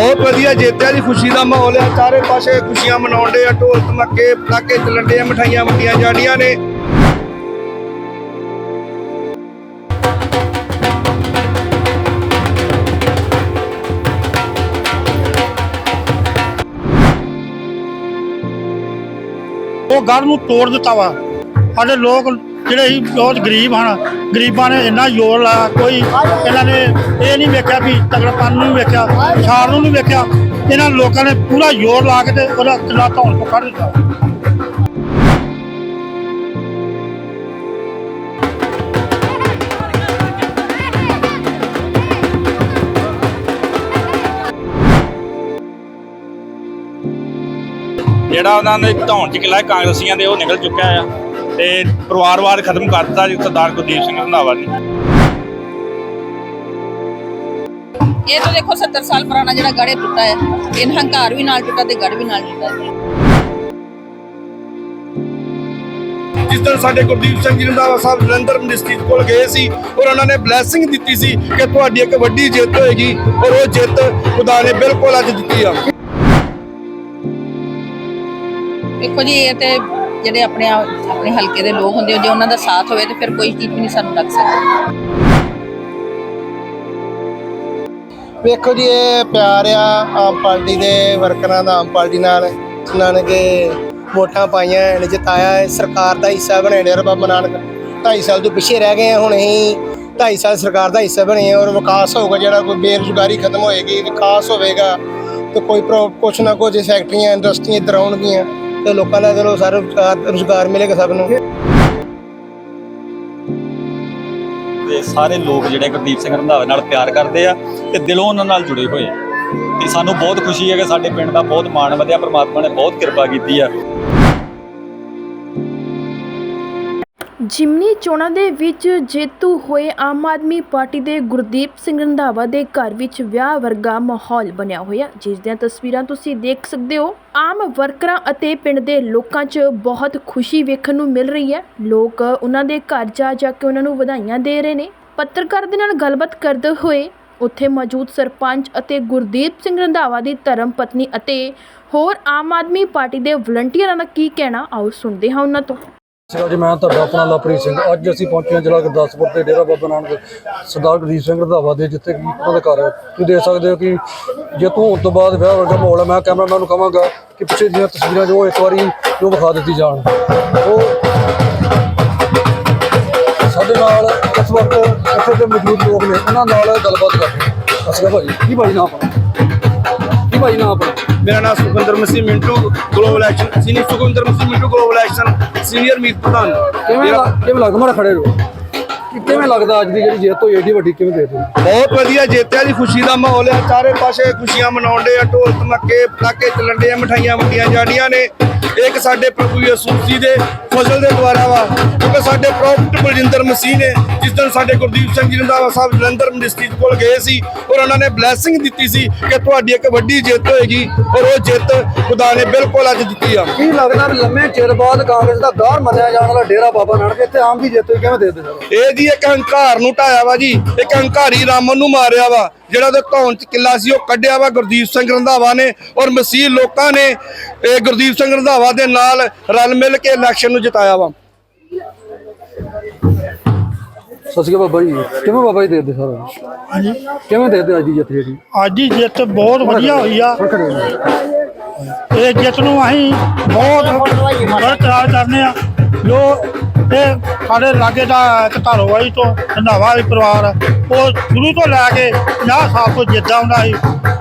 ਬਹੁਤ ਵਧੀਆ ਜੇਤਿਆ ਦੀ ਖੁਸ਼ੀ ਦਾ ਮਾਹੌਲ ਆ। ਚਾਰੇ ਪਾਸੇ ਖੁਸ਼ੀਆਂ ਮਨਾਉਣ ਦੇ ਆ, ਢੋਲ ਧਮਾਕੇ, ਪਟਾਕੇ ਚੱਲਣ ਦੇ ਆ ਮਠਾਈਆਂ ਵੰਡੀਆਂ ਜਾਂਦੀਆਂ ਨੇ। ਉਹ ਗੱਲ ਨੂੰ ਤੋੜ ਦਿੱਤਾ ਵਾ। ਸਾਡੇ ਲੋਕ ਜਿਹੜੇ ਸੀ ਬਹੁਤ ਗਰੀਬ ਹਨ, ਗਰੀਬਾਂ ਨੇ ਇੰਨਾ ਜ਼ੋਰ ਲਾਇਆ, ਕੋਈ ਇਹਨਾਂ ਨੇ ਇਹ ਨਹੀਂ ਵੇਖਿਆ ਵੀ ਤਗੜਪਨ ਨੂੰ ਵੇਖਿਆ, ਛਾਲ ਨੂੰ ਨਹੀਂ ਵੇਖਿਆ, ਇਹਨਾਂ ਲੋਕਾਂ ਨੇ ਪੂਰਾ ਜ਼ੋਰ ਲਾ ਕੇ ਤੇ ਉਹਦਾ ਕਿਲਾ ਧੌਣ ਤੋਂ ਕੱਢ ਦਿੱਤਾ। ਜਿਹੜਾ ਉਹਨਾਂ ਨੇ ਧੌਣ ਚ ਕਿਲਾ ਕਾਂਗਰਸੀਆਂ ਦੇ, ਉਹ ਨਿਕਲ ਚੁੱਕਿਆ ਆ। ਤੇ ਪਰਿਵਾਰਵਾਦ ਖਤਮ ਕਰ ਦਿੱਤਾ ਜੀ ਸਰਦਾਰ ਗੁਰਦੀਪ ਸਿੰਘ ਰੰਧਾਵਾ ਨੇ। ਇਹ ਤਾਂ ਦੇਖੋ 70 ਸਾਲ ਪੁਰਾਣਾ ਜਿਹੜਾ ਗੜੇ ਟੁੱਟਾ ਹੈ। ਇਹ ਹੰਕਾਰ ਵੀ ਨਾਲ ਟੁੱਟਾ ਤੇ ਗੜ ਵੀ ਨਾਲ ਟੁੱਟਾ ਹੈ। ਜਿਸ ਦਿਨ ਸਾਡੇ ਗੁਰਦੀਪ ਸਿੰਘ ਜੀ ਰੰਧਾਵਾ ਸਾਹਿਬ ਜਲੰਧਰ ਮਿਨਿਸਟਰੀ ਕੋਲ ਗਏ ਸੀ ਔਰ ਉਹਨਾਂ ਨੇ ਬਲੇਸਿੰਗ ਦਿੱਤੀ ਸੀ ਕਿ ਤੁਹਾਡੀ ਇੱਕ ਵੱਡੀ ਜਿੱਤ ਹੋਏਗੀ ਔਰ ਉਹ ਜਿੱਤ ਖੁਦਾ ਨੇ ਬਿਲਕੁਲ ਅੱਜ ਦਿੱਤੀ ਆ। ਦੇਖੋ ਜੀ ਇਹ ਤੇ ਜਿਹੜੇ ਆਪਣੇ ਆਪਣੇ ਹਲਕੇ ਦੇ ਲੋਕ ਹੁੰਦੇ ਜੇ ਉਹਨਾਂ ਦਾ ਸਾਥ ਹੋਵੇ ਤੇ ਫਿਰ ਕੋਈ ਚੀਜ਼ ਵੀ ਨਹੀਂ ਸਾਨੂੰ ਲੱਗ ਸਕਦੀ। ਵੇਖੋ ਜੀ, ਇਹ ਪਿਆਰ ਆ ਆਮ ਪਾਰਟੀ ਦੇ ਵਰਕਰਾਂ ਦਾ, ਆਮ ਪਾਰਟੀ ਨਾਲ ਜਿਨ੍ਹਾਂ ਨੇ ਕਿ ਵੋਟਾਂ ਪਾਈਆਂ ਨੇ ਜਿਤਾਇਆ ਹੈ ਸਰਕਾਰ ਦਾ ਹਿੱਸਾ ਬਣੇ ਨੇ ਬਾਬਾ ਨਾਨਕ। 2.5 ਸਾਲ ਤੋਂ ਪਿੱਛੇ ਰਹਿ ਗਏ ਹੁਣ ਅਸੀਂ 2.5 ਸਾਲ ਸਰਕਾਰ ਦਾ ਹਿੱਸਾ ਬਣੇ ਔਰ ਵਿਕਾਸ ਹੋਊਗਾ, ਜਿਹੜਾ ਕੋਈ ਬੇਰੁਜ਼ਗਾਰੀ ਖਤਮ ਹੋਏਗੀ, ਵਿਕਾਸ ਹੋਵੇਗਾ, ਤੇ ਕੋਈ ਕੁਛ ਨਾ ਕੁਛ ਫੈਕਟਰੀਆਂ ਇੰਡਸਟਰੀਆਂ ਇੱਧਰ ਆਉਣਗੀਆਂ। ਤੇ ਲੋਕਾਂ ਦਾ ਚਲੋ ਸਾਰਾ ਰੁਜ਼ਗਾਰ ਮਿਲੇਗਾ ਸਭ ਨੂੰ। ਤੇ ਸਾਰੇ ਲੋਕ ਜਿਹੜੇ ਗੁਰਦੀਪ ਸਿੰਘ ਰੰਧਾਵਾ ਨਾਲ ਪਿਆਰ ਕਰਦੇ ਆ ਤੇ ਦਿਲੋਂ ਉਹਨਾਂ ਨਾਲ ਜੁੜੇ ਹੋਏ ਆ। ਤੇ ਸਾਨੂੰ ਬਹੁਤ ਖੁਸ਼ੀ ਹੈ ਕਿ ਸਾਡੇ ਪਿੰਡ ਦਾ ਬਹੁਤ ਮਾਣ ਵਧਿਆ, ਪ੍ਰਮਾਤਮਾ ਨੇ ਬਹੁਤ ਕਿਰਪਾ ਕੀਤੀ ਆ। ਜਿਮਨੀ ਚੋਣਾਂ ਦੇ ਵਿੱਚ ਜੇਤੂ ਹੋਏ ਆਮ ਆਦਮੀ ਪਾਰਟੀ ਦੇ ਗੁਰਦੀਪ ਸਿੰਘ ਰੰਧਾਵਾ ਦੇ ਘਰ ਵਿੱਚ ਵਿਆਹ ਵਰਗਾ ਮਾਹੌਲ ਬਣਿਆ ਹੋਇਆ। ਜਿਸ ਦੀਆਂ ਤਸਵੀਰਾਂ ਤੁਸੀਂ ਦੇਖ ਸਕਦੇ ਹੋ। ਆਮ ਵਰਕਰਾਂ ਅਤੇ ਪਿੰਡ ਦੇ ਲੋਕਾਂ 'ਚ ਬਹੁਤ ਖੁਸ਼ੀ ਵੇਖਣ ਨੂੰ ਮਿਲ ਰਹੀ ਹੈ। ਲੋਕ ਉਹਨਾਂ ਦੇ ਘਰ ਜਾ ਜਾ ਕੇ ਉਹਨਾਂ ਨੂੰ ਵਧਾਈਆਂ ਦੇ ਰਹੇ ਨੇ। ਪੱਤਰਕਾਰ ਦੇ ਨਾਲ ਗੱਲਬਾਤ ਕਰਦੇ ਹੋਏ ਉੱਥੇ ਮੌਜੂਦ ਸਰਪੰਚ ਅਤੇ ਗੁਰਦੀਪ ਸਿੰਘ ਰੰਧਾਵਾ ਦੀ ਧਰਮ ਪਤਨੀ ਅਤੇ ਹੋਰ ਆਮ ਆਦਮੀ ਪਾਰਟੀ ਦੇ ਵਲੰਟੀਅਰਾਂ ਦਾ ਕੀ ਕਹਿਣਾ, ਆਓ ਸੁਣਦੇ ਹਾਂ ਉਹਨਾਂ ਤੋਂ। ਸਤਿ ਜੀ ਮੈਂ ਤੁਹਾਡਾ ਆਪਣਾ ਲਵਪ੍ਰੀਤ ਸਿੰਘ। ਅੱਜ ਅਸੀਂ ਪਹੁੰਚੇ ਹਾਂ ਜ਼ਿਲ੍ਹਾ ਗੁਰਦਾਸਪੁਰ ਤੇ ਡੇਰਾ ਬਾਬਾ ਨਾਨਕ ਸਰਦਾਰ ਗੁਰਦੀਪ ਸਿੰਘ ਰੰਧਾਵਾ ਦੇ ਜਿੱਥੇ ਕਿ ਉਹਨਾਂ ਦਾ ਘਰ ਹੈ। ਤੁਸੀਂ ਦੇਖ ਸਕਦੇ ਹੋ ਕਿ ਜੇਤੂ ਹੋਣ ਤੋਂ ਬਾਅਦ ਵਿਆਹ ਵਰਗਾ ਮਾਹੌਲ ਹੈ ਮੈਂ ਕੈਮਰਾਮੈਨ ਨੂੰ ਕਹਾਂਗਾ ਕਿ ਪਿੱਛੇ ਦੀਆਂ ਤਸਵੀਰਾਂ ਜੋ ਇੱਕ ਵਾਰੀ ਜੋ ਵਿਖਾ ਦਿੱਤੀ ਜਾਣ। ਉਹ ਸਾਡੇ ਨਾਲ ਇਸ ਵਕਤ ਇੱਥੇ ਦੇ ਮੌਜੂਦ ਲੋਕ ਨੇ ਉਹਨਾਂ ਨਾਲ ਗੱਲਬਾਤ ਕਰਦੇ ਹਾਂ। ਅਸੀਂ ਭਾਜੀ। ਕੀ ਭਾਈ ਨਾਮ ਆਪਣਾ? ਕੀ ਭਾਈ ਨਾਮ ਆਪਣਾ? ਮੇਰਾ ਨਾਮ Sukhwinder Masih Mintu global action senior Sukhwinder Masih Mintu global action senior ਮੀਤ ਪ੍ਰਧਾਨ। ਕਿਵੇਂ ਲੱਗ- ਕਿਵੇਂ ਲੱਗ ਮਾਰਾ ਖੜੇ ਰਹੋ। ਕਿ ਕਿਵੇਂ ਲੱਗਦਾ ਅੱਜ ਦੀ ਜਿਹੜੀ ਜਿੱਤ ਹੋਈ ਏਡੀ ਵੱਡੀ ਕਿਵੇਂ ਦੇਖਦੇ ਹੋ? ਬਹੁਤ ਵਧੀਆ ਜੇਤਿਆ ਦੀ ਖੁਸ਼ੀ ਦਾ ਮਾਹੌਲ ਆ ਚਾਰੇ ਪਾਸੇ ਖੁਸ਼ੀਆਂ ਮਨਾਉਣ ਦੇ ਆ ਢੋਲ ਧਮਾਕੇ ਪਟਾਕੇ ਚੱਲਣ ਦੇ ਆ ਮਠਾਈਆਂ ਵੰਡੀਆਂ ਜਾਂਦੀਆਂ ਨੇ। ਇੱਕ ਸਾਡੇ ਪ੍ਰਭੂ ਯਿਸੂ ਜੀ ਦੇ ਫਜ਼ਲ ਦੇ ਦੁਆਰਾ ਵਾ ਕਿਉਂਕਿ ਸਾਡੇ ਪ੍ਰੋਫਟ ਬਲਜਿੰਦਰ ਮਸੀਹ ਨੇ ਜਿਸ ਦਿਨ ਸਾਡੇ ਗੁਰਦੀਪ ਸਿੰਘ ਜੀ ਰੰਧਾਵਾ ਸਾਹਿਬ ਜਲੰਧਰ ਮਿਨਿਸਟਰੀ ਕੋਲ ਗਏ ਸੀ ਔਰ ਉਹਨਾਂ ਨੇ ਬਲੇਸਿੰਗ ਦਿੱਤੀ ਸੀ ਕਿ ਤੁਹਾਡੀ ਇੱਕ ਵੱਡੀ ਜਿੱਤ ਹੋਏਗੀ ਔਰ ਉਹ ਜਿੱਤ ਖੁਦਾ ਨੇ ਬਿਲਕੁਲ ਅੱਜ ਦਿੱਤੀ ਆ। ਕੀ ਲੱਗਦਾ ਲੰਮੇ ਚਿਰ ਬਾਅਦ ਕਾਂਗਰਸ ਦਾ ਗਾਰ ਮੰਨਿਆ ਜਾਣ ਵਾਲਾ ਡੇਰਾ ਬਾਬਾ ਨਾਨਕ ਇੱਥੇ ਆਮ ਦੀ ਜਿੱਤ ਹੋਈ ਕਿਵੇਂ ਦੇਖਦੇ ਸਰ? ਇਹ ਜੀ ਇੱਕ ਹੰਕਾਰ ਨੂੰ ਢਾਇਆ ਵਾ ਜੀ ਇੱਕ ਹੰਕਾਰੀ ਰਾਮਨ ਨੂੰ ਮਾਰਿਆ ਵਾ ਜਿਹੜਾ ਉਹਦੇ ਧੌਣ ਚ ਕਿੱਲਾ ਸੀ ਉਹ ਕੱਢਿਆ ਵਾ ਗੁਰਦੀਪ ਸਿੰਘ ਰੰਧਾਵਾ ਨੇ ਔਰ ਮਸੀਹ ਲੋਕਾਂ ਨੇ ਇਹ ਗੁਰਦੀਪ ਸਿੰਘ ਰੰਧਾਵਾ ਦੇ ਨਾਲ ਰਲ ਮਿਲ ਕੇ ਇਲੈਕਸ਼ਨ ਨੂੰ ਜਿਤਾਇਆ ਵਾ। ਸਤਿ ਸ਼੍ਰੀ ਅਕਾਲ ਬਾਬਾ ਜੀ। ਕਿਵੇਂ ਬਾਬਾ ਜੀ ਦੇਖਦੇ ਸਰ ਹਾਂਜੀ। ਕਿਵੇਂ ਦੇਖਦੇ ਅੱਜ ਦੀ ਜਿੱਤ ਜਿਹੜੀ? ਅੱਜ ਦੀ ਜਿੱਤ ਬਹੁਤ ਵਧੀਆ ਹੋਈ ਆ। ਇਹ ਜਿੱਤ ਨੂੰ ਅਸੀਂ ਬਹੁਤ ਬਰਕਰਾਰ ਕਰਨੇ ਆ। ਜੋ ਇਹ ਸਾਡੇ ਲਾਗੇ ਦਾ ਇੱਕ ਧਾਰੋਵਾਲੀ ਤੋਂ ਰੰਧਾਵਾ ਵਾਲੀ ਪਰਿਵਾਰ ਉਹ ਸ਼ੁਰੂ ਤੋਂ ਲੈ ਕੇ 50 ਸਾਲ ਤੋਂ ਜਿੱਤਦਾ ਹੁੰਦਾ ਸੀ।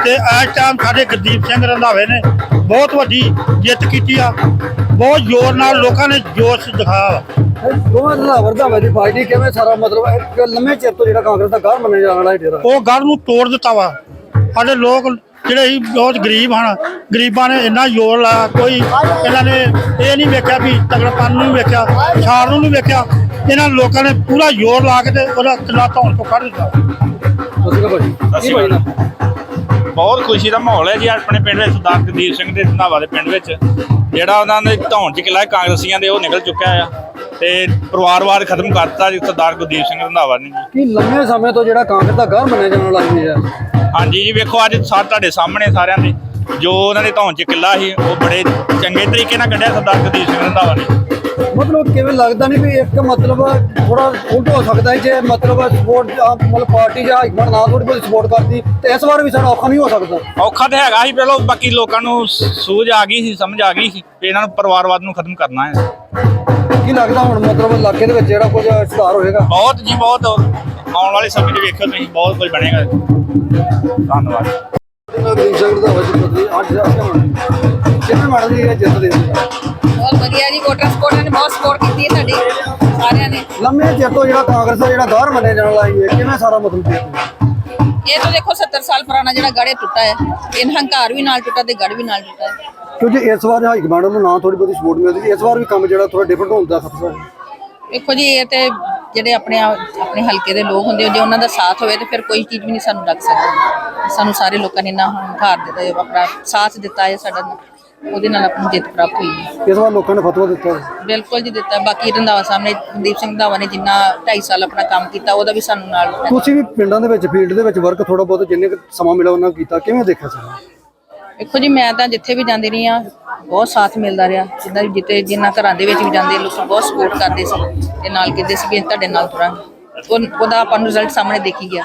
ਤੇ ਇਸ ਟਾਈਮ ਸਾਡੇ ਗੁਰਦੀਪ ਸਿੰਘ ਰੰਧਾਵੇ ਨੇ ਬਹੁਤ ਵੱਡੀ ਜਿੱਤ ਕੀਤੀ ਆ। ਬਹੁਤ ਜ਼ੋਰ ਨਾਲ ਲੋਕਾਂ ਨੇ ਜੋਸ਼ ਦਿਖਾਇਆ। ਵਾ ਦੋਵਾਂ ਦਾ ਵਰਦਾ ਦੀ ਪਾਰਟੀ ਕਿਵੇਂ ਸਾਰਾ ਮਤਲਬ ਇੱਕ ਲੰਮੇ ਚਿਰ ਤੋਂ ਜਿਹੜਾ ਕਾਂਗਰਸ ਦਾ ਗਾਰ ਮੰਨਿਆ ਜਾਣ ਵਾਲਾ ਡੇਰਾ? ਉਹ ਗੱਲ ਨੂੰ ਤੋੜ ਦਿੱਤਾ ਵਾ। ਸਾਡੇ ਲੋਕ ਜਿਹੜੇ ਸੀ ਬਹੁਤ ਗਰੀਬ ਹਨ ਗਰੀਬਾਂ ਨੇ ਇੰਨਾ ਜ਼ੋਰ ਲਾਇਆ ਕੋਈ ਇਹਨਾਂ ਨੇ ਇਹ ਨਹੀਂ ਵੇਖਿਆ ਵੀ ਤਗੜਪਨ ਨੂੰ ਵੇਖਿਆ ਛਾਲ ਨੂੰ ਨਹੀਂ ਵੇਖਿਆ। ਇਹਨਾਂ ਲੋਕਾਂ ਨੇ ਪੂਰਾ ਜ਼ੋਰ ਲਾ ਕੇ ਤੇ ਉਹਦਾ ਕਿਲਾ ਧੌਣ ਤੋਂ ਕੱਢ ਦਿੱਤਾ। ਸਤਿ ਸ਼੍ਰੀ ਅਕਾਲ ਭਾਈ ਨਾ ਬਹੁਤ ਖੁਸ਼ੀ ਦਾ ਮਾਹੌਲ ਹੈ ਜੀ ਆਪਣੇ ਪਿੰਡ ਵਿੱਚ ਸਰਦਾਰ ਗੁਰਦੀਪ ਸਿੰਘ ਦੇ ਰੰਧਾਵਾ ਦੇ ਪਿੰਡ ਵਿੱਚ। ਜਿਹੜਾ ਉਹਨਾਂ ਨੇ ਧੌਣ ਚ ਕਿਲਾ ਕਾਂਗਰਸੀਆਂ ਦੇ ਉਹ ਨਿਕਲ ਚੁੱਕਿਆ ਆ। ਤੇ ਪਰਿਵਾਰਵਾਦ ਖਤਮ ਕਰ ਦਿੱਤਾ ਜੀ ਸਰਦਾਰ ਗੁਰਦੀਪ ਸਿੰਘ ਰੰਧਾਵਾ ਨੇ ਜੀ। ਕੀ ਲੰਮੇ ਸਮੇਂ ਤੋਂ ਜਿਹੜਾ ਕਾਂਗਰਸ ਦਾ ਗਾਰ ਮੰਨਿਆ ਜਾਣ ਇਹ? ਹੈ ਹਾਂਜੀ ਜੀ ਵੇਖੋ ਅੱਜ ਸਾ ਤੁਹਾਡੇ ਸਾਹਮਣੇ ਸਾਰਿਆਂ ਦੇ ਜੋ ਉਹਨਾਂ ਦੇ ਧੌਣ 'ਚ ਕਿੱਲਾ ਸੀ ਉਹ ਬੜੇ ਚੰਗੇ ਤਰੀਕੇ ਨਾਲ ਕੱਢਿਆ ਸਰਦਾਰ ਗੁਰਦੀਪ ਸਿੰਘ ਰੰਧਾਵਾ ਨੇ ਮਤਲਬ ਕਿਵੇਂ ਲੱਗਦਾ ਨਹੀਂ ਵੀ ਇੱਕ ਮਤਲਬ ਥੋੜਾ ਉਲਟ ਹੋ ਸਕਦਾ ਹੈ ਜੇ ਮਤਲਬ ਸਪੋਰਟ ਮਤਲਬ ਪਾਰਟੀ ਜਾਂ ਹਾਈਕਮਾਂਡ ਨਾ ਥੋੜੀ ਬਹੁਤੀ ਸਪੋਰਟ ਕਰਦੀ ਤੇ ਇਸ ਵਾਰ ਵੀ ਸਾਡਾ ਔਖਾ ਨਹੀਂ ਹੋ ਸਕਦਾ। ਔਖਾ ਤੇ ਹੈਗਾ ਸੀ ਪਹਿਲਾਂ ਬਾਕੀ ਲੋਕਾਂ ਨੂੰ ਸੂਝ ਆ ਗਈ ਸੀ ਸਮਝ ਆ ਗਈ ਸੀ ਵੀ ਇਹਨਾਂ ਨੂੰ ਪਰਿਵਾਰਵਾਦ ਨੂੰ ਖਤਮ ਕਰਨਾ ਹੈ। ਕੀ ਲੱਗਦਾ ਹੁਣ ਮਤਲਬ ਇਲਾਕੇ ਦੇ ਵਿੱਚ ਜਿਹੜਾ ਕੁਝ ਸੁਧਾਰ ਹੋਏਗਾ? ਬਹੁਤ ਜੀ ਬਹੁਤ ਆਉਣ ਵਾਲੇ ਸਮੇਂ 'ਚ ਵੇਖਿਓ ਤੁਸੀਂ ਬਹੁਤ ਕੁਝ ਬਣੇਗਾ। ਧੰਨਵਾਦ। ਗਰੀਬ ਸਿੰਘ ਦਾ ਵਜਨ ਬਦਲੀ ਅੱਜ ਕਿਵੇਂ ਮੈਡਮ ਜੀ ਇਹ ਜਿੱਤ ਦੇ ਬਹੁਤ ਵਧੀਆ ਜੀ ਵੋਟਰ ਸਪੋਰਟ ਨੇ ਬਹੁਤ ਸਪੋਰਟ ਕੀਤੀ ਹੈ ਸਾਡੀ ਸਾਰਿਆਂ ਨੇ। ਲੰਮੇ ਚਿਰ ਤੋਂ ਜਿਹੜਾ ਕਾਂਗਰਸ ਦਾ ਜਿਹੜਾ ਗੌਰ ਮੰਨਿਆ ਜਾਣ ਵਾਲਾ ਹੈ ਕਿਵੇਂ ਸਾਰਾ ਮਤਲਬ ਇਹ ਤਾਂ ਦੇਖੋ 70 ਸਾਲ ਪੁਰਾਣਾ ਜਿਹੜਾ ਗੜੇ ਟੁੱਟਾ ਹੈ। ਇਹ ਹੰਕਾਰ ਵੀ ਨਾਲ ਟੁੱਟਾ ਤੇ ਗੜ ਵੀ ਨਾਲ ਟੁੱਟਾ ਹੈ। ਕਿਉਂਕਿ ਇਸ ਵਾਰ ਹਾਈ ਕਮਾਂਡ ਨੂੰ ਨਾ ਥੋੜੀ ਬਹੁਤੀ ਸਪੋਰਟ ਮਿਲਦੀ ਇਸ ਵਾਰ ਵੀ ਕੰਮ ਜਿਹੜਾ ਥੋੜਾ ਡਿਫਰੈਂਟ ਹੋਣ ਦਾ ਖਤਰਾ ਹੈ ਦੇਖੋ ਜੀ ਇਹ ਤੇ ਜਿਹੜੇ ਆਪਣੇ ਆਪਣੇ ਹਲਕੇ ਦੇ ਲੋਕ ਹੁੰਦੇ ਜੇ ਉਹਨਾਂ ਦਾ ਸਾਥ ਹੋਵੇ ਤੇ ਫਿਰ ਕੋਈ ਚੀਜ਼ ਵੀ ਨਹੀਂ ਸਾਨੂੰ ਲੱਗ ਸਕਦੀ। ਸਾਨੂੰ ਸਾਰੇ ਲੋਕਾਂ ਨੇ ਇੰਨਾ ਹੰਕਾਰ ਦਿੱਤਾ ਆਪਣਾ ਸਾਥ ਦਿੱਤਾ ਹੈ ਸਾਡਾ ਉਹਦੇ ਨਾਲ ਆਪਣੀ ਜਿੱਤ ਪ੍ਰਾਪਤ ਹੋਈ ਹੈ। ਇਸ ਵਾਰ ਲੋਕਾਂ ਨੇ ਫਤਵਾ ਦਿੱਤਾ। ਬਿਲਕੁਲ ਜੀ ਦਿੱਤਾ। ਬਾਕੀ ਰੰਧਾਵਾ ਸਾਹਿਬ ਨੇ ਮਨਦੀਪ ਸਿੰਘ ਰੰਧਾਵਾ ਨੇ ਜਿੰਨਾ 2.5 ਸਾਲ ਆਪਣਾ ਕੰਮ ਕੀਤਾ ਉਹਦਾ ਵੀ ਸਾਨੂੰ ਨਾਲ ਤੁਸੀਂ ਵੀ ਪਿੰਡਾਂ ਦੇ ਵਿੱਚ ਫੀਲਡ ਦੇ ਵਿੱਚ ਵਰਕ ਥੋੜਾ ਬਹੁਤ ਜਿੰਨੇ ਸਮਾਂ ਮਿਲਿਆ ਉਹਨਾਂ ਕੀਤਾ। ਕਿਵੇਂ ਦੇਖਿਆ ਸਰ? ਦੇਖੋ ਜੀ ਮੈਂ ਤਾਂ ਜਿੱਥੇ ਵੀ ਜਾਂਦੀ ਰਹੀ ਆ ਬਹੁਤ ਸਾਥ ਮਿਲਦਾ ਰਿਹਾ। ਜਿੱਦਾਂ ਜਿੱਤੇ ਜਿੰਨਾ ਘਰਾਂ ਦੇ ਵਿੱਚ ਵੀ ਜਾਂਦੇ ਲੋਕ ਬਹੁਤ ਸਪੋਰਟ ਕਰਦੇ ਸੀ ਤੇ ਨਾਲ ਕਹਿੰਦੇ ਸੀ ਵੀ ਤੁਹਾਡੇ ਨਾਲ ਤੁਰਾਂਗੇ। ਉਹ- ਉਹਦਾ ਆਪਾਂ ਨੂੰ ਰਿਜ਼ਲਟ ਸਾਹਮਣੇ ਦੇਖੀ ਗਿਆ।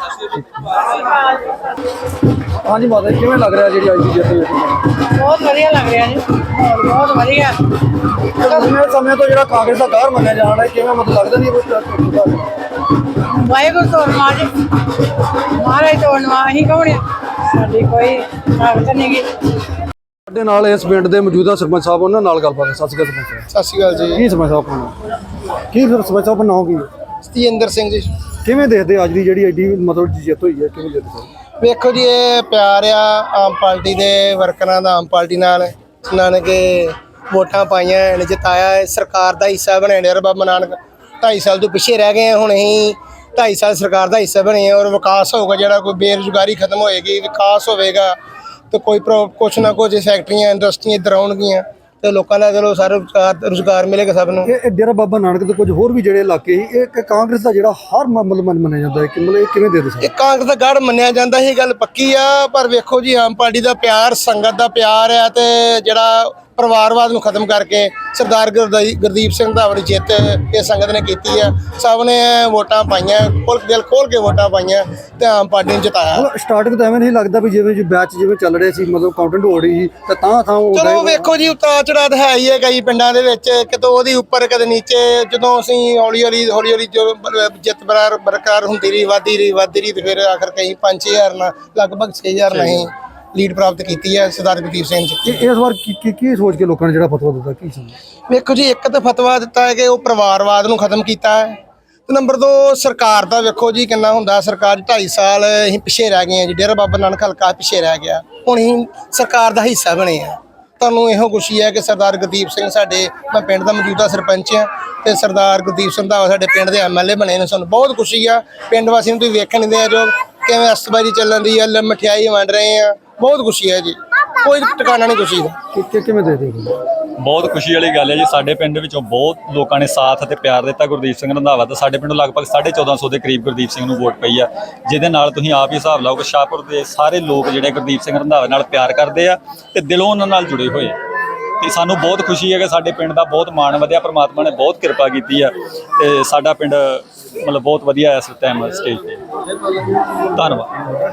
ਹਾਂਜੀ ਮਾਤਾ ਜੀ ਕਿਵੇਂ ਲੱਗ ਰਿਹਾ ਜਿਹੜੀ ਅੱਜ ਦੀ ਜਿੱਤ ਹੋਈ? ਹੈ ਬਹੁਤ ਵਧੀਆ ਲੱਗ ਰਿਹਾ ਜੀ। ਬਹੁਤ ਵਧੀਆ। ਸਮੇਂ ਤੋਂ ਜਿਹੜਾ ਕਾਂਗਰਸ ਦਾ ਗੌਰ ਮੰਨਿਆ ਜਾਣ ਹੈ ਕਿਵੇਂ ਮਤਲਬ ਲੱਗਦਾ ਨਹੀਂ ਕੋਈ ਵਾਹਿਗੁਰੂ ਤੋੜਨਾ ਜੀ। ਮਹਾਰਾਜ ਤੋੜਨਾ ਅਸੀਂ ਕੌਣ ਆ? ਸਾਡੀ ਕੋਈ ਤਾਕਤ ਨਹੀਂ ਗੀ। ਸਾਡੇ ਨਾਲ ਇਸ ਪਿੰਡ ਦੇ ਮੌਜੂਦਾ ਸਰਪੰਚ ਸਾਹਿਬ ਉਹਨਾਂ ਨਾਲ ਗੱਲਬਾਤ ਹੈ। ਸਤਿ ਸ਼੍ਰੀ ਅਕਾਲ ਸਰਪੰਚ ਸਾਹਿਬ। ਸਤਿ ਸ਼੍ਰੀ ਅਕਾਲ ਜੀ। ਕੀ ਸਰਪੰਚ ਸਾਹਿਬ ਆਪਣਾ? ਕੀ ਫਿਰ ਸਰਪੰਚ ਸਾਹਿਬ ਨਾਮ ਕੀ ਹੈ? ਸਤਿੰਦਰ ਸਿੰਘ ਜੀ। ਕਿਵੇਂ ਦੇਖਦੇ ਅੱਜ ਦੀ ਜਿਹੜੀ ਐਡੀ ਮਤਲਬ ਜਿੱਤ ਹੋਈ ਹੈ ਕਿਵੇਂ ਦੇਖਦੇ ਵੇਖੋ ਜੀ ਇਹ ਪਿਆਰ ਆ ਆਮ ਪਾਰਟੀ ਦੇ ਵਰਕਰਾਂ ਦਾ ਆਮ ਪਾਰਟੀ ਨਾਲ ਜਿਨ੍ਹਾਂ ਨੇ ਕਿ ਵੋਟਾਂ ਪਾਈਆਂ ਨੇ ਜਿਤਾਇਆ। ਹੈ ਸਰਕਾਰ ਦਾ ਹਿੱਸਾ ਬਣੇ ਨੇ ਬਾਬਾ ਨਾਨਕ 2.5 ਸਾਲ ਤੋਂ ਪਿੱਛੇ ਰਹਿ ਗਏ ਹਾਂ, ਹੁਣ ਅਸੀਂ 2.5 ਸਾਲ ਸਰਕਾਰ ਦਾ ਹਿੱਸਾ ਬਣੇ ਔਰ ਵਿਕਾਸ ਹੋਊਗਾ ਜਿਹੜਾ ਕੋਈ ਬੇਰੁਜ਼ਗਾਰੀ ਖਤਮ ਹੋਏਗੀ ਵਿਕਾਸ ਹੋਵੇਗਾ ਤੇ ਕੋਈ ਕੁਛ ਨਾ ਕੁਛ ਫੈਕਟਰੀਆਂ ਇੰਡਸਟਰੀਆਂ ਇੱਧਰ ਆਉਣਗੀਆਂ ਤੇ ਲੋਕਾਂ ਦਾ ਚਲੋ ਸਾਰਾ ਰੁਜ਼ਗਾਰ ਰੁਜ਼ਗਾਰ ਮਿਲੇਗਾ ਸਭ ਨੂੰ। ਇਹ ਡੇਰਾ ਬਾਬਾ ਨਾਨਕ ਤੇ ਕੁਝ ਹੋਰ ਵੀ ਜਿਹੜੇ ਇਲਾਕੇ ਸੀ ਇਹ ਕਾਂਗਰਸ ਦਾ ਜਿਹੜਾ ਹਰ ਮ- ਮਤਲਬ ਮੰਨ- ਮੰਨਿਆ ਜਾਂਦਾ ਹੈ ਕਿ ਮਤਲਬ ਇਹ ਕਿਵੇਂ ਦੇਖਦੇ ਸਰ ਇਹ ਕਾਂਗਰਸ ਦਾ ਗੜ ਮੰਨਿਆ ਜਾਂਦਾ ਇਹ ਗੱਲ ਪੱਕੀ ਆ ਪਰ ਵੇਖੋ ਜੀ ਆਮ ਪਾਰਟੀ ਦਾ ਪਿਆਰ ਸੰਗਤ ਦਾ ਪਿਆਰ ਆ ਤੇ ਜਿਹੜਾ ਪਰਿਵਾਰਵਾਦ ਨੂੰ ਖਤਮ ਕਰਕੇ ਸਰਦਾਰ ਗੁਰਦੀ- ਗੁਰਦੀਪ ਸਿੰਘ ਧਾਵੜ ਜਿੱਤ ਇਹ ਸੰਗਤ ਨੇ ਕੀਤੀ ਆ ਸਭ ਨੇ ਵੋਟਾਂ ਪਾਈਆਂ ਖੋਲ ਦਿਲ ਖੋਲ ਕੇ ਵੋਟਾਂ ਪਾਈਆਂ ਤੇ ਆਮ ਪਾਰਟੀ ਨੂੰ ਜਿਤਾਇਆ। ਸਟਾਰਟਿੰਗ ਤਾਂ ਐਵੇਂ ਨਹੀਂ ਲੱਗਦਾ ਵੀ ਜਿਵੇਂ ਜੀ ਬੈਚ ਜਿਵੇਂ ਚੱਲ ਰਹੇ ਸੀ ਮਤਲਬ ਕਾਊਂਟੈਂਟ ਹੋ ਰਹੀ ਸੀ ਤਾਂ ਤਾਂ ਥਾਂ ਉਹ ਚਲੋ ਵੇਖੋ ਜੀ ਉਤਾਰ ਚੜਾਅ ਤਾਂ ਹੈ ਹੀ ਹੈ ਕਈ ਪਿੰਡਾਂ ਦੇ ਵਿੱਚ ਕਿਤੋਂ ਉਹਦੀ ਉੱਪਰ ਕਦੇ ਨੀਚੇ ਜਦੋਂ ਅਸੀਂ ਹੌਲੀ ਹੌਲੀ ਹੌਲੀ ਹੌਲੀ ਜੋ ਜਿੱਤ ਬਰਾਰ ਬਰਕਰਾਰ ਹੁੰਦੀ ਰਹੀ ਵਾਧੀ ਰਹੀ ਵਾਧੀ ਰਹੀ ਤੇ ਫਿਰ ਆਖਰ ਕਈ 5-6000 ਨਾਲ ਲਗਭਗ 6000 ਨਾਲ ਅਸੀਂ ਲੀਡ ਪ੍ਰਾਪਤ ਕੀਤੀ ਹੈ ਸਰਦਾਰ ਗੁਰਦੀਪ ਸਿੰਘ ਜੀ। ਇਹ- ਇਸ ਵਾਰ ਕੀ ਕੀ ਕੀ ਸੋਚ ਕੇ ਲੋਕਾਂ ਨੇ ਜਿਹੜਾ ਫਤਵਾ ਦਿੱਤਾ? ਕੀ ਸਮਝ? ਵੇਖੋ ਜੀ ਇੱਕ ਤਾਂ ਫਤਵਾ ਦਿੱਤਾ ਹੈ ਕਿ ਉਹ ਪਰਿਵਾਰਵਾਦ ਨੂੰ ਖਤਮ ਕੀਤਾ ਹੈ। ਤੇ ਨੰਬਰ 2 ਸਰਕਾਰ ਦਾ ਵੇਖੋ ਜੀ ਕਿੰਨਾ ਹੁੰਦਾ। ਸਰਕਾਰ 2.5 ਸਾਲ ਅਸੀਂ ਪਿੱਛੇ ਰਹਿ ਗਏ ਹਾਂ ਜੀ। ਡੇਰਾ ਬਾਬਾ ਨਾਨਕ ਹਲਕਾ ਪਿੱਛੇ ਰਹਿ ਗਿਆ। ਹੁਣ ਅਸੀਂ ਸਰਕਾਰ ਦਾ ਹਿੱਸਾ ਬਣੇ ਆ ਤੁਹਾਨੂੰ ਇਹੋ ਖੁਸ਼ੀ ਹੈ ਕਿ ਸਰਦਾਰ ਗੁਰਦੀਪ ਸਿੰਘ ਸਾਡੇ ਮੈਂ ਪਿੰਡ ਦਾ ਮੌਜੂਦਾ ਸਰਪੰਚ ਆ ਤੇ ਸਰਦਾਰ ਗੁਰਦੀਪ ਸਿੰਘ ਦਾ ਸਾਡੇ ਪਿੰਡ ਦੇ ਐਮਐਲਏ ਬਣੇ ਨੇ। ਸਾਨੂੰ ਬਹੁਤ ਖੁਸ਼ੀ ਆ। ਪਿੰਡ ਵਾਸੀਆਂ ਨੂੰ ਤੁਸੀਂ ਵੇਖਣ ਦੇ ਆ ਜੋ ਕਿਵੇਂ ਅਸਤਬਾਜੀ ਚੱਲਣ ਦੀ ਆ ਲ- ਮਠਿਆਈ ਵੰਡ ਰਹੇ ਆ। ਬਹੁਤ ਖੁਸ਼ੀ ਹੈ ਜੀ। ਕੋਈ ਟਿਕਾਣਾ ਨਹੀਂ ਖੁਸ਼ੀ ਦਾ ਕਿ ਕਿਵੇਂ ਦੇਖਦੇ ਹੋ? ਬਹੁਤ ਖੁਸ਼ੀ ਵਾਲੀ ਗੱਲ ਹੈ ਜੀ। ਸਾਡੇ ਪਿੰਡ ਵਿੱਚੋਂ ਬਹੁਤ ਲੋਕਾਂ ਨੇ ਸਾਥ ਅਤੇ ਪਿਆਰ ਦਿੱਤਾ ਗੁਰਦੀਪ ਸਿੰਘ ਰੰਧਾਵਾ ਦਾ। ਸਾਡੇ ਪਿੰਡੋਂ ਲਗਭਗ 1450 ਦੇ ਕਰੀਬ ਗੁਰਦੀਪ ਸਿੰਘ ਨੂੰ ਵੋਟ ਪਈ ਆ। ਜਿਹਦੇ ਨਾਲ ਤੁਸੀਂ ਆਪ ਹੀ ਹਿਸਾਬ ਲਾਓ ਕਿ ਸ਼ਾਹਪੁਰ ਦੇ ਸਾਰੇ ਲੋਕ ਜਿਹੜੇ ਗੁਰਦੀਪ ਸਿੰਘ ਰੰਧਾਵਾ ਨਾਲ ਪਿਆਰ ਕਰਦੇ ਆ ਤੇ ਦਿਲੋਂ ਉਹਨਾਂ ਨਾਲ ਜੁੜੇ ਹੋਏ ਆ। ਤੇ ਸਾਨੂੰ ਬਹੁਤ ਖੁਸ਼ੀ ਹੈ ਕਿ ਸਾਡੇ ਪਿੰਡ ਦਾ ਬਹੁਤ ਮਾਣ ਵਧਿਆ। ਪ੍ਰਮਾਤਮਾ ਨੇ ਬਹੁਤ ਕਿਰਪਾ ਕੀਤੀ ਆ ਤੇ ਸਾਡਾ ਪਿੰਡ ਮਤਲਬ ਬਹੁਤ ਵਧੀਆ ਇਸ ਟਾਈਮ ਸਟੇਜ ਤੇ ਧੰਨਵਾਦ।